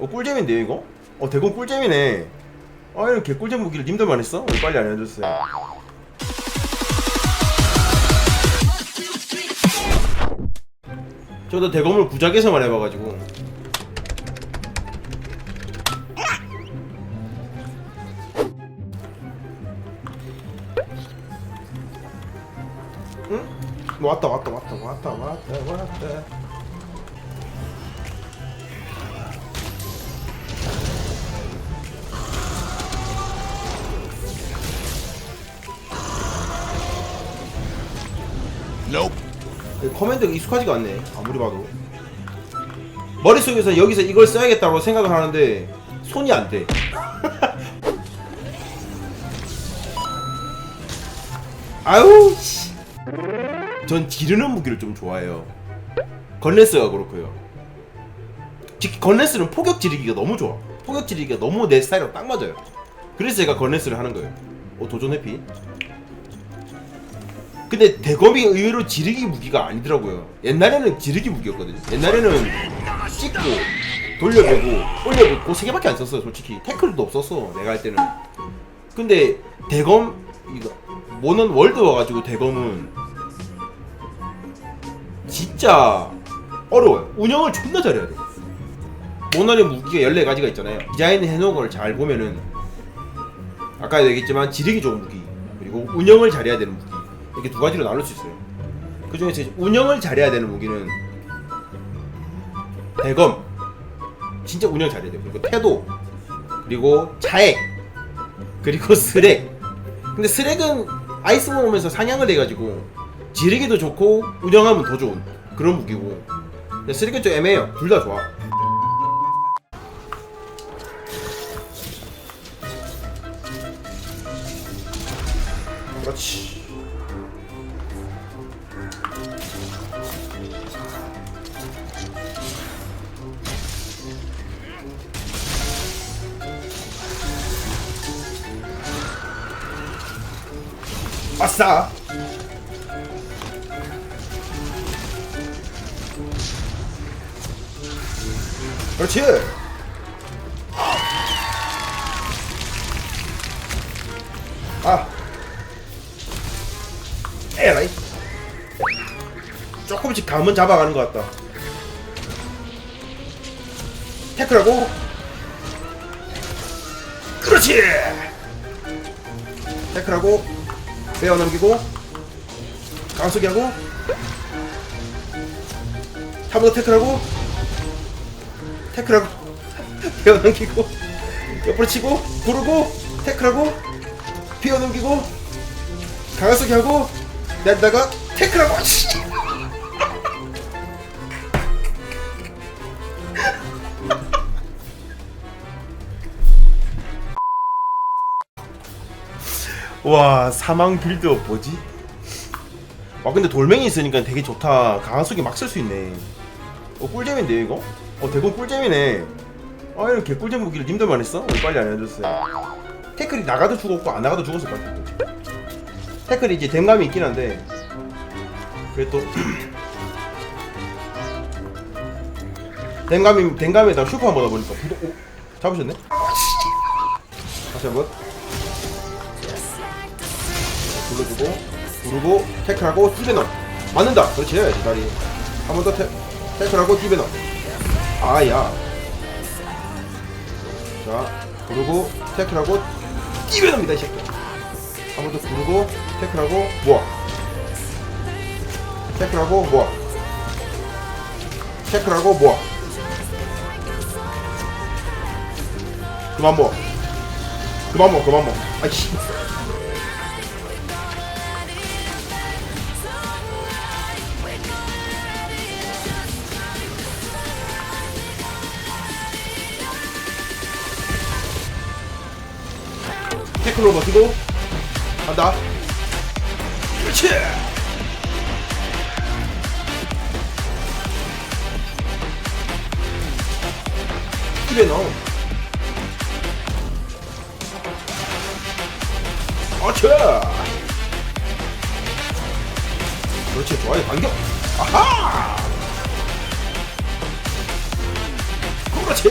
어 꿀잼인데요 이거? 어 대공 꿀잼이네 아 이런 개꿀잼 무기를 님들만 했어? 왜 빨리 안 해줬어요 저도 대검을 구작에서만 해봐가지고 응? 왔다 왔다 왔다 왔다 왔다 왔다 커맨드가 익숙하지가 않네 아무리 봐도. 머릿속에서 여기서 이걸 써야겠다고 생각을 하는데 손이 안돼. 아유 씨. 전 지르는 무기를 좀 좋아해요. 건레스가 그렇고요. 특히 건레스는 포격 지르기가 너무 좋아. 포격 지르기가 너무 내 스타일이랑 딱 맞아요. 그래서 제가 건레스를 하는 거예요. 어 도전 해피 근데 대검이 의외로 지르기 무기가 아니더라고요. 옛날에는 지르기 무기였거든요. 옛날에는 찍고 돌려보고 올려보고 세 개밖에 안 썼어요. 솔직히 태클도 없었어. 내가 할 때는. 근데 대검 이거 모넌 월드 와가지고 대검은 진짜 어려워요. 운영을 존나 잘해야 돼. 모넌의 무기가 14가지가 있잖아요. 디자인 해놓은 걸 잘 보면은 아까 얘기했지만 지르기 좋은 무기 그리고 운영을 잘해야 되는 무기 이렇게 두 가지로 나눌 수 있어요. 그 중에서 이제 운영을 잘해야 되는 무기는 대검 진짜 운영 잘해야 돼요. 그리고 태도 그리고 자액 그리고 스렉. 근데 스렉은 아이스 모으면서 상향을 해가지고 지르기도 좋고 운영하면 더 좋은 그런 무기고. 근데 스렉은 좀 애매해요. 둘 다 좋아. 그렇지. 아싸! 그렇지! 아! 에라이! 조금씩 감은 잡아가는 것 같다. 태클하고 그렇지! 태클하고 빼어 넘기고 강속이 하고 한번더 태클하고 태클하고 빼어 넘기고 옆으로 치고 부르고 태클하고 피어 넘기고 강속이 하고 내다가 태클하고 씨. 와 사망 빌드업 뭐지? 와 근데 돌멩이 있으니까 되게 좋다 강화속이 막쓸 수 있네 어 꿀잼인데 이거? 어 대공 꿀잼이네 아 이런 개꿀잼 무기를 님들만 했어? 왜 빨리 안 해줬어요 태클이 나가도 죽었고 안 나가도 죽었을 것 같아 태클이 이제 댐감이 있긴 한데 그래도 댐감이 댐감에다 슈퍼 한번 넣어보니까 부도 오 잡으셨네? 다시 한번 불러주고 부르고 태클하고 띠베넘. 맞는다. 그렇지 다리. 한 번 더 태클하고 띠베넘. 아야. 자 부르고 태클하고 띠베넘이다 이 새끼. 한 번더 부르고 태클하고 모아. 태클하고 모아. 태클하고 모아. 그만 모아. 그만 모아 그만 모아. 아이씨 태클로 버티고. 간다. 그렇지! 입에 넣어 어차! 그렇지 좋아요 반격. 아하! 그렇지